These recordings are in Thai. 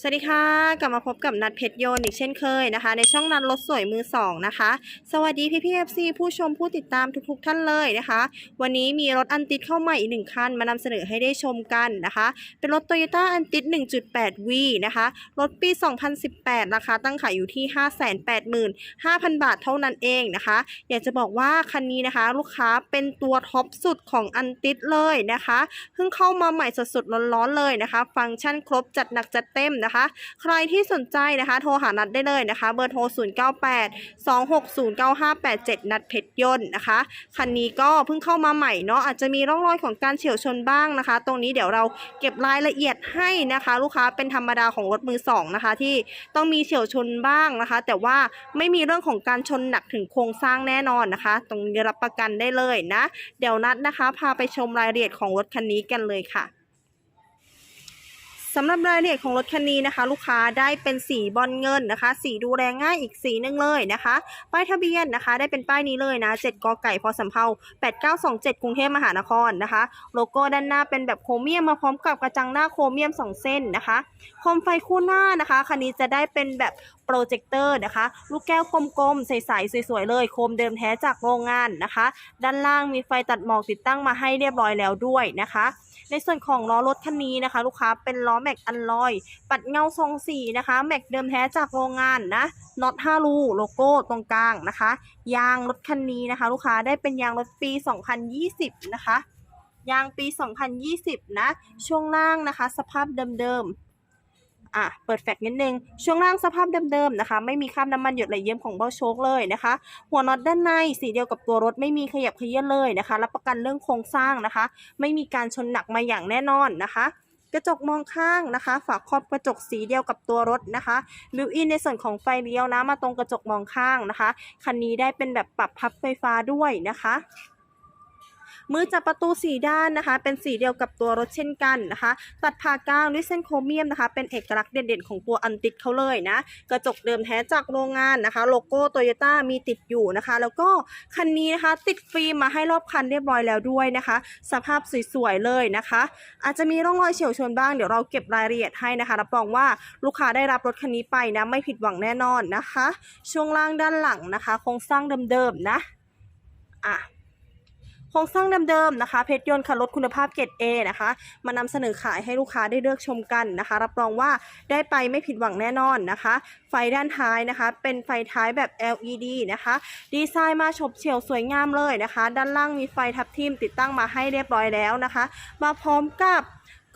สวัสดีค่ะ กลับมาพบกับนัดเพชรโยนอีกเช่นเคยนะคะ ในช่องนัดรถสวยมือสองนะคะ สวัสดีพี่พี่เอฟซีผู้ชมผู้ติดตามทุกๆ ท่านเลยนะคะ วันนี้มีรถอันติดเข้ามาอีกหนึ่งคันมานำเสนอให้ได้ชมกันนะคะ เป็นรถ Toyota อันติด 1.8V นะคะ รถปี 2018 ราคาตั้งขายอยู่ที่ 585,000 บาทเท่านั้นเองนะคะ อยากจะบอกว่าคันนี้นะคะ ลูกค้าเป็นตัวท็อปสุดของอันติดเลยนะคะเพิ่งเข้ามาใหม่สดๆร้อนๆเลยนะคะ ฟังก์ชันครบจัดหนักจัดเต็มนะคะ ใครที่สนใจนะคะ โทรหานัดได้เลยนะคะ เบอร์โทร 098 260 9587 นัดเพชรยนต์นะคะ คันนี้ก็เพิ่งเข้ามาใหม่เนาะอาจจะมีร่องรอยของการเฉียวชนบ้างนะคะ ตรงนี้เดี๋ยวเราเก็บรายละเอียดให้นะคะ ลูกค้าเป็นธรรมดาของรถมือสองนะคะที่ต้องมีเฉียวชนบ้างนะคะ แต่ว่าไม่มีเรื่องของการชนหนักถึงโครงสร้างแน่นอนนะคะ ตรงนี้รับประกันได้เลยนะ เดี๋ยวนัดนะคะ พาไปชมรายละเอียดของรถคันนี้กันเลยค่ะ สำหรับรายละเอียดของรถคันนี้นะคะ ลูกค้าได้เป็นสีบอลเงินนะคะ สีดูแลง่ายอีกสีนึงเลยนะคะ ป้ายทะเบียนนะคะ ได้เป็นป้ายนี้เลยนะ7กอไก่พอสำเภา8927 กรุงเทพมหานครนะคะ โลโก้ด้านหน้าเป็นแบบโครเมียมมาพร้อมกับกระจังหน้าโครเมียม 2 เส้นนะคะโคมไฟคู่หน้านะคะคันนี้จะได้เป็นแบบโปรเจคเตอร์นะคะ ลูกแก้วกลมๆใสๆสวยๆเลยโคมเดิมแท้จากโรงงานนะคะ ด้านล่างมีไฟตัดหมอกติดตั้งมาให้เรียบร้อยแล้วด้วยนะคะ ในส่วนของล้อรถคันนี้นะคะ ลูกค้าเป็นล้อแม็กอันลอย ปัดเงาทรงสีนะคะ แม็กเดิมแท้จากโรงงานนะน็อต5รูโลโก้ตรงกลางนะคะ ยางรถคันนี้นะคะ ลูกค้าได้เป็นยางรถปี 2020 นะคะยางปี 2020 นะ ช่วงล่างนะคะ สภาพเดิมๆ อะเปิดแฟกนิดนึง ช่วงล่างสภาพเดิมๆนะคะ ไม่มีคราบน้ำมันหยดไหลเยิ้มของเบ้าโชคเลยนะคะ หัวน็อตด้านในสีเดียวกับตัวรถไม่มีขยับเขยื้อนเลยนะคะ รับประกันเรื่องโครงสร้างนะคะ ไม่มีการชนหนักมาอย่างแน่นอนนะคะกระจกมองข้างนะคะ ฝาครอบกระจกสีเดียวกับตัวรถนะคะบิวอินในส่วนของไฟเลี้ยวนะมาตรงกระจกมองข้างนะคะ คันนี้ได้เป็นแบบปรับพับไฟฟ้าด้วยนะคะ มือจับประตูสีด้านนะคะ เป็นสีเดียวกับตัวรถเช่นกันนะคะ ตัดผ่ากลางด้วยเส้นโครเมียมนะคะ เป็นเอกลักษณ์เด่นๆของตัวอันติดเขาเลยนะ กระจกเดิมแท้จากโรงงานนะคะ โลโก้โตโยต้ามีติดอยู่นะคะ แล้วก็คันนี้นะคะ ติดฟิล์มมาให้รอบคันเรียบร้อยแล้วด้วยนะคะ สภาพสวยๆเลยนะคะ อาจจะมีร่องรอยเฉียวชนบ้างเดี๋ยวเราเก็บรายละเอียดให้นะคะรับรองว่าลูกค้าได้รับรถคันนี้ไปนะไม่ผิดหวังแน่นอนนะคะ ช่วงล่างด้านหลังนะคะโครงสร้างเดิมๆนะอะ โครงสร้างเดิมๆนะคะเพชรยนต์ค่ะรถคุณภาพเกรด A นะคะ มานำเสนอขายให้ลูกค้าได้เลือกชมกันนะคะ รับรองว่าได้ไปไม่ผิดหวังแน่นอนนะคะ ไฟด้านท้ายนะคะ เป็นไฟท้ายแบบ LED นะคะ ดีไซน์มาฉบเฉี่ยวสวยงามเลยนะคะ ด้านล่างมีไฟทับทิมติดตั้งมาให้เรียบร้อยแล้วนะคะ มาพร้อมกับ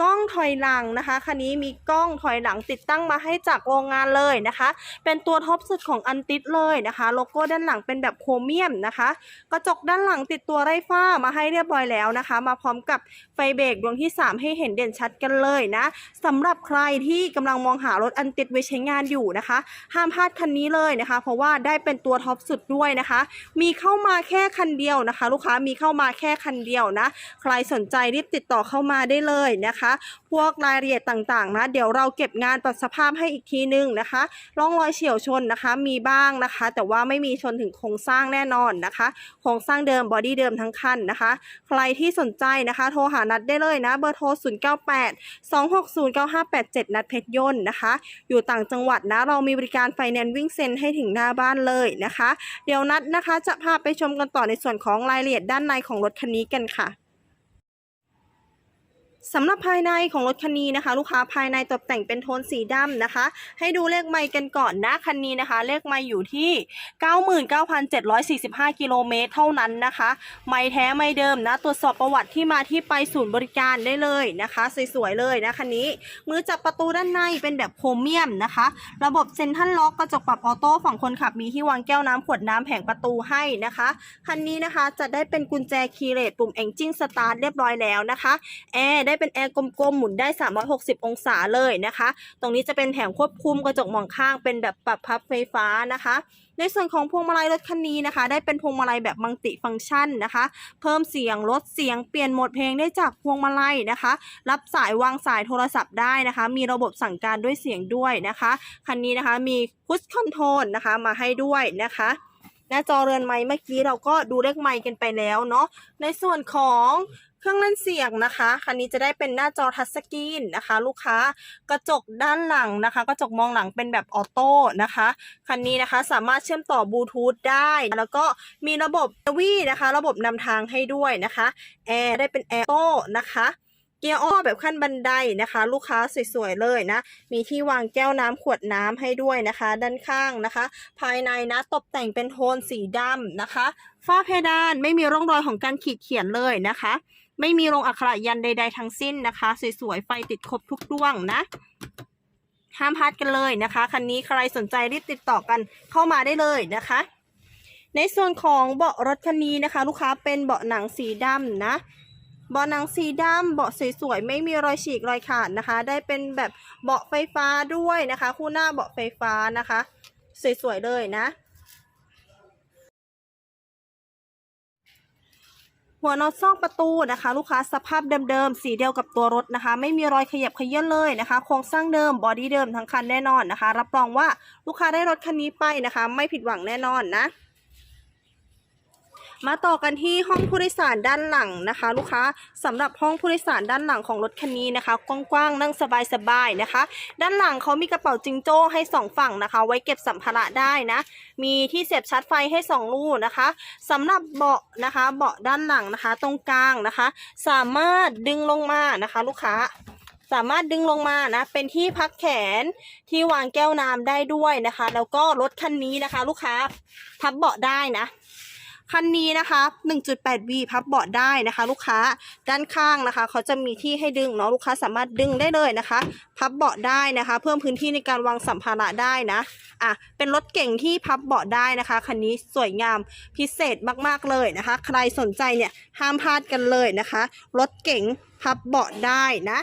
กล้องถอยหลังนะคะคันนี้มีกล้องถอยหลังติดตั้งมาให้จากโรงงานเลยนะคะ เป็นตัวท็อปสุดของอันติดเลยนะคะ โลโก้ด้านหลังเป็นแบบโครเมียมนะคะ กระจกด้านหลังติดตัวไร้ฝ้ามาให้เรียบร้อยแล้วนะคะ มาพร้อมกับไฟเบรกดวงที่ 3 ให้เห็นเด่นชัดกันเลยนะสำหรับใครที่กำลังมองหารถอันติดไว้ใช้งานอยู่นะคะ ห้ามพลาดคันนี้เลยนะคะ เพราะว่าได้เป็นตัวท็อปสุดด้วยนะคะ มีเข้ามาแค่คันเดียวนะคะ ลูกค้ามีเข้ามาแค่คันเดียวนะ ใครสนใจรีบติดต่อเข้ามาได้เลยนะคะพวกรายละเอียดต่างๆนะเดี๋ยวเราเก็บงานปรับสภาพให้อีกทีนึงนะคะร่องรอยเฉียวชนนะคะ มีบ้างนะคะ แต่ว่าไม่มีชนถึงโครงสร้างแน่นอนนะคะโครงสร้างเดิมบอดี้เดิมทั้งคันนะคะ ใครที่สนใจนะคะ โทรหานัดได้เลยนะเบอร์โทร 098 260 9587 นัดเพชรยนต์นะคะ อยู่ต่างจังหวัดนะเรามีบริการไฟแนนซ์วิ่งเซ็นให้ถึงหน้าบ้านเลยนะคะ เดี๋ยวนัดนะคะจะพาไปชมกันต่อในส่วนของรายละเอียดด้านในของรถคันนี้กันค่ะ สำหรับภายในของรถคันนี้นะคะ ลูกค้าภายในตกแต่งเป็นโทนสีดำนะคะ ให้ดูเลขไมล์กันก่อนนะคันนี้นะคะ เลขไมล์อยู่ที่ 99,745 กิโลเมตรเท่านั้นนะคะ ไมล์แท้ไมล์เดิมนะ ตรวจสอบประวัติที่มาที่ไปศูนย์บริการได้เลยนะคะสวยๆเลยนะคันนี้ มือจับประตูด้านในเป็นแบบโครเมียมนะคะ ระบบเซ็นทรัลล็อกกระจกปรับออโต้ฝั่งคนขับมีที่วางแก้วน้ำขวดน้ำแผงประตูให้นะคะคันนี้นะคะจะได้เป็นกุญแจคีย์เลสปุ่มเอนจิ้งสตาร์ทเรียบร้อยแล้วนะคะแอร์ได้เป็นแอร์กลมๆ หมุนได้ 360 องศาเลยนะคะ ตรงนี้จะเป็นแผงควบคุมกระจกมองข้างเป็นแบบปรับพับไฟฟ้านะคะ ในส่วนของพวงมาลัยรถคันนี้นะคะ ได้เป็นพวงมาลัยแบบมัลติฟังก์ชันนะคะ เพิ่มเสียงลดเสียงเปลี่ยนโหมดเพลงได้จากพวงมาลัยนะคะ รับสายวางสายโทรศัพท์ได้นะคะ มีระบบสั่งการด้วยเสียงด้วยนะคะ คันนี้นะคะมีพุชคอนโทรลนะคะมาให้ด้วยนะคะหน้าจอเรือนไม้เมื่อกี้เราก็ดูเลขไม้กันไปแล้วเนาะในส่วนของ เครื่องเล่นเสียงนะคะ คันนี้จะได้เป็นหน้าจอทัชสกรีนนะคะ ลูกค้ากระจกด้านหลังนะคะ กระจกมองหลังเป็นแบบออโต้นะคะ คันนี้นะคะสามารถเชื่อมต่อบลูทูธได้ แล้วก็มีระบบวีนะคะ ระบบนำทางให้ด้วยนะคะแอร์ได้เป็นแอร์โต้นะคะเกียร์ออแบบขั้นบันไดนะคะ ลูกค้าสวยๆเลยนะ มีที่วางแก้วน้ำขวดน้ำให้ด้วยนะคะ ด้านข้างนะคะ ภายในนะตกแต่งเป็นโทนสีดำนะคะ ฝ้าเพดานไม่มีร่องรอยของการขีดเขียนเลยนะคะ ไม่มีลงอักขระยันใด ๆ ทั้งสิ้นนะคะ สวยๆ ไฟติดครบทุกดวงนะ ห้ามพลาดกันเลยนะคะ คันนี้ใครสนใจรีบติดต่อกันเข้ามาได้เลยนะคะ ในส่วนของเบาะรถคันนี้นะคะ ลูกค้าเป็นเบาะหนังสีดำนะเบาะหนังสีดำเบาะสวยๆ ไม่มีรอยฉีกรอยขาดนะคะ ได้เป็นแบบเบาะไฟฟ้าด้วยนะคะ คู่หน้าเบาะไฟฟ้านะคะ สวยๆ เลยนะ หัวน็อตซอกประตูนะคะ ลูกค้าสภาพเดิมๆสีเดียวกับตัวรถนะคะ ไม่มีรอยขยับขยื่นเลยนะคะ โครงสร้างเดิมบอดี้เดิมทั้งคันแน่นอนนะคะ รับรองว่าลูกค้าได้รถคันนี้ไปนะคะ ไม่ผิดหวังแน่นอนนะ มาต่อกันที่ห้องผู้โดยสารด้านหลังนะคะ ลูกค้าสำหรับห้องผู้โดยสารด้านหลังของรถคันนี้นะคะกว้างๆนั่งสบายๆนะคะ ด้านหลังเขามีกระเป๋าจิงโจ้ให้สองฝั่งนะคะ ไว้เก็บสัมภาระได้นะ มีที่เสียบชาร์จไฟให้สองลูกนะคะสำหรับเบาะนะคะเบาะด้านหลังนะคะ ตรงกลางนะคะ สามารถดึงลงมานะคะ ลูกค้าสามารถดึงลงมานะ เป็นที่พักแขนที่วางแก้วน้ำได้ด้วยนะคะ แล้วก็รถคันนี้นะคะ ลูกค้าพับเบาะได้นะ คันนี้นะคะ 1.8V พับเบาะได้นะคะ ลูกค้าด้านข้างนะคะเขาจะมีที่ให้ดึงเนาะลูกค้าสามารถดึงได้เลยนะคะ พับเบาะได้นะคะ เพิ่มพื้นที่ในการวางสัมภาระได้นะอะเป็นรถเก่งที่พับเบาะได้นะคะคันนี้สวยงามพิเศษมากๆเลยนะคะ ใครสนใจเนี่ยห้ามพลาดกันเลยนะคะรถเก่งพับเบาะได้นะ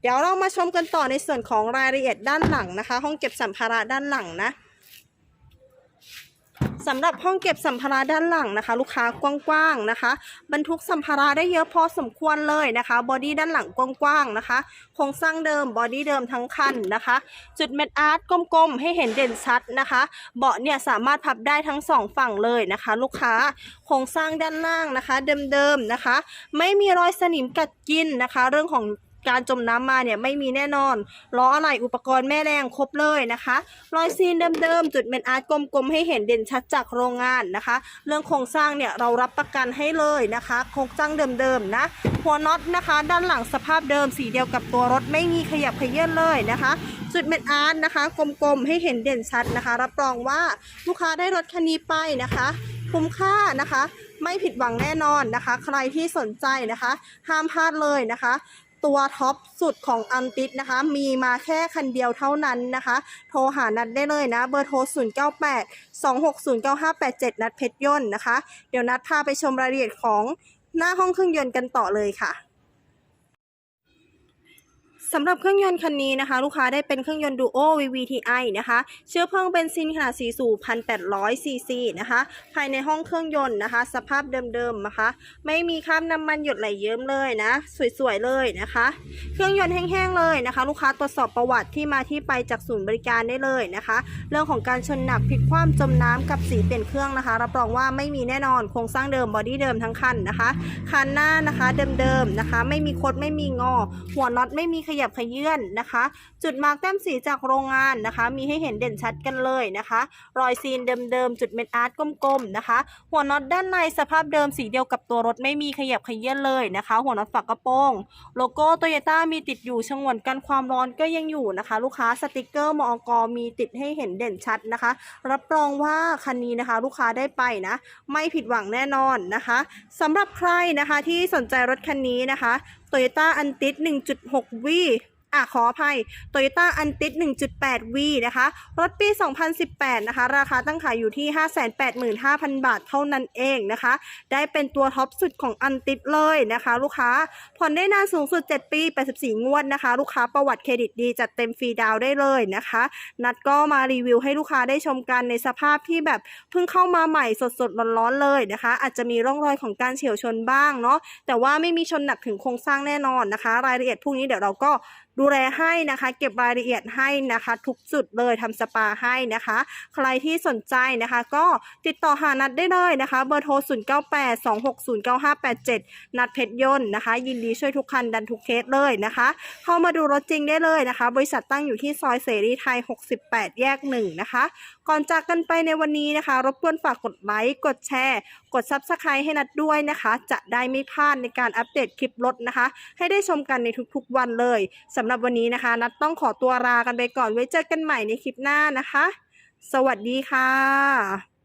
เดี๋ยวเรามาชมกันต่อในส่วนของรายละเอียดด้านหลังนะคะ ห้องเก็บสัมภาระด้านหลังนะ สำหรับห้องเก็บสัมภาระด้านหลังนะคะ ลูกค้ากว้างๆนะคะ บรรทุกสัมภาระได้เยอะพอสมควรเลยนะคะบอดี้ด้านหลังกว้างๆนะคะโครงสร้างเดิมบอดี้เดิมทั้งคันนะคะ จุดเม็ดอาร์ตกลมๆให้เห็นเด่นชัดนะคะ เบาะเนี่ยสามารถพับได้ทั้งสองฝั่งเลยนะคะ ลูกค้าโครงสร้างด้านล่างนะคะ เดิมๆนะคะ ไม่มีรอยสนิมกัดกินนะคะ เรื่องของ การจมน้ำมาเนี่ยไม่มีแน่นอนล้ออะไหล่อุปกรณ์แม่แรงครบเลยนะคะ รอยซีนเดิมๆ จุดเม็ดอาร์ตกลมๆ ให้เห็นเด่นชัดจากโรงงานนะคะ เรื่องโครงสร้างเนี่ยเรารับประกันให้เลยนะคะ โครงสร้างเดิมๆนะ หัวน็อตนะคะ ด้านหลังสภาพเดิมสีเดียวกับตัวรถไม่มีขยับขยื่นเลยนะคะ จุดเม็ดอาร์ตนะคะ กลมๆ ให้เห็นเด่นชัดนะคะ รับรองว่าลูกค้าได้รถคันนี้ไปนะคะคุ้มค่านะคะไม่ผิดหวังแน่นอนนะคะ ใครที่สนใจนะคะ ห้ามพลาดเลยนะคะ ตัวท็อปสุดของอันติดนะคะ มีมาแค่คันเดียวเท่านั้นนะคะ โทรหานัดได้เลยนะ เบอร์โทร 098 260 9587 นัดเพชรยนต์นะคะ เดี๋ยวนัดพาไปชมรายละเอียดของหน้าห้องเครื่องยนต์กันต่อเลยค่ะ สำหรับเครื่องยนต์คันนี้นะคะ ลูกค้าได้เป็นเครื่องยนต์ Duo VVTi นะคะ เชื้อเพลิงเบนซินขนาด4สูบ1,800 ซีซีนะคะ ภายในห้องเครื่องยนต์นะคะ สภาพเดิมๆนะคะ ไม่มีคราบน้ำมันหยดไหลเยิ้มเลยนะ สวยๆเลยนะคะ เครื่องยนต์แห้งๆเลยนะคะ ลูกค้าตรวจสอบประวัติที่มาที่ไปจากศูนย์บริการได้เลยนะคะ เรื่องของการชนหนักพลิกคว่ำจมน้ำกับสีเปลี่ยนเครื่องนะคะ รับรองว่าไม่มีแน่นอนโครงสร้างเดิมบอดี้เดิมทั้งคันนะคะคันหน้านะคะเดิมๆนะคะ ไม่มีคดไม่มีงอ หัวน็อตไม่มีขยยับขยื่นนะคะ จุดมาร์กแต้มสีจากโรงงานนะคะ มีให้เห็นเด่นชัดกันเลยนะคะ รอยซีนเดิมๆ จุดเม็ดอาร์ตกลมๆนะคะ หัวน็อตด้านในสภาพเดิมสีเดียวกับตัวรถไม่มีขยับขยื่นเลยนะคะ หัวน็อตฝักกระโปรงโลโก้โตโยต้ามีติดอยู่ชงวนกันความร้อนก็ยังอยู่นะคะ ลูกค้าสติกเกอร์มอกมีติดให้เห็นเด่นชัดนะคะ รับรองว่าคันนี้นะคะ ลูกค้าได้ไปนะ ไม่ผิดหวังแน่นอนนะคะสำหรับใครนะคะที่สนใจรถคันนี้นะคะโตโยต้าอันติส1.6 วี อะขออภัย Toyota a n t i s 1.8 V นะคะ รถปี 2018 นะคะ ราคาตั้งขายอยู่ที่ 585,000 บาทเท่านั้นเองนะคะ ได้เป็นตัวท็อปสุดของอันติดเลยนะคะ ลูกค้า ผ่อนได้นานสูงสุด 7 ปี 84 งวดนะคะ ลูกค้าประวัติเครดิตดีจัดเต็มฟรีดาวได้เลยนะคะ นัดก็มารีวิวให้ลูกค้าได้ชมกันในสภาพที่แบบเพิ่งเข้ามาใหม่สดๆร้อนๆเลยนะคะ อาจจะมีร่องรอยของการเฉียวชนบ้างเนาะแต่ว่าไม่มีชนหนักถึงโครงสร้างแน่นอนนะคะ รายละเอียดพวกนี้เดี๋ยวเราก็ ดูแลให้นะคะ เก็บรายละเอียดให้นะคะ ทุกจุดเลยทำสปาให้นะคะ ใครที่สนใจนะคะ ก็ติดต่อหานัดได้เลยนะคะ เบอร์โทร 0982609587 นัดเพชรยนต์นะคะ ยินดีช่วยทุกคันดันทุกเคสเลยนะคะ เข้ามาดูรถจริงได้เลยนะคะ บริษัทตั้งอยู่ที่ซอยเสรีไทย 68 แยก 1 นะคะ ก่อนจากกันไปในวันนี้นะคะ รบกวนฝากกดไลค์ กดแชร์กด Subscribe ให้นัดด้วยนะคะ จะได้ไม่พลาดในการอัปเดตคลิปรถนะคะ ให้ได้ชมกันในทุกๆวันเลยสำหรับวันนี้นะคะ นัดต้องขอตัวลากันไปก่อนไว้เจอกันใหม่ในคลิปหน้านะคะ สวัสดีค่ะ